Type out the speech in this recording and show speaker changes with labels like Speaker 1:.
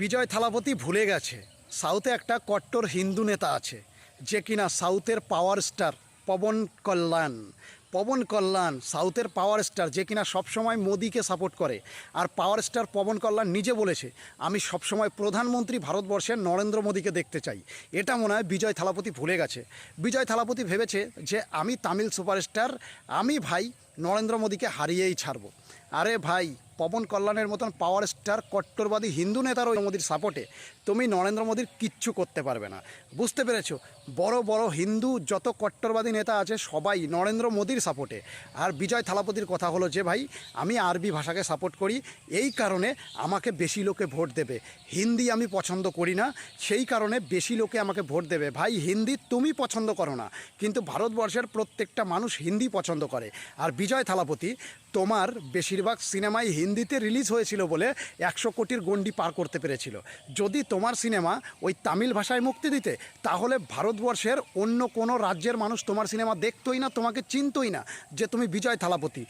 Speaker 1: বিজয় থালাপতি ভুলে গেছে। সাউথে একটা কট্টর হিন্দু নেতা আছে, যে কিনা সাউথের পাওয়ার স্টার পবন কল্যাণ। পবন কল্যাণ সাউথের পাওয়ার স্টার যে কিনা সবসময় মোদিকে সাপোর্ট করে। আর পাওয়ার স্টার পবন কল্যাণ নিজে বলেছে, আমি সবসময় প্রধানমন্ত্রী ভারতবর্ষের নরেন্দ্র মোদীকে দেখতে চাই। এটা মনে হয় বিজয় থালাপতি ভুলে গেছে। বিজয় থালাপতি ভেবেছে যে, আমি তামিল সুপারস্টার আমি ভাই নরেন্দ্র মোদীকে হারিয়েই ছাড়বো। আরে ভাই পবন কল্যাণের মতন পাওয়ার স্টার কট্টরবাদী হিন্দু নেতার মোদীর সাপোর্টে তুমি নরেন্দ্র মোদীর কিচ্ছু করতে পারবে না। বুঝতে পেরেছ? বড় বড় হিন্দু যত কট্টরবাদী নেতা আছে, সবাই নরেন্দ্র মোদীর সাপোর্টে আর বিজয় থালাপতির কথা হলো যে, ভাই, আমি আরবি ভাষাকে সাপোর্ট করি। এই কারণে আমাকে বেশি লোকে ভোট দেবে। হিন্দি আমি পছন্দ করি না। সেই কারণে বেশি লোকে আমাকে ভোট দেবে। ভাই, হিন্দি তুমি পছন্দ করো না। কিন্তু ভারতবর্ষের প্রত্যেকটা মানুষ হিন্দি পছন্দ করে। আর বিজয় থালাপতি, তোমার বেশিরভাগ সিনেমাই হিন্দিতে রিলিজ হয়েছিল বলে একশো কোটির গণ্ডি পার করতে পেরেছিল। যদি তোমার সিনেমা ওই তামিল ভাষায় মুক্তি দিতে, তাহলে ভারতবর্ষের অন্য কোনো রাজ্যের মানুষ তোমার সিনেমা দেখতোই না, তোমাকে চিনতই না যে তুমি বিজয় থালাপতি।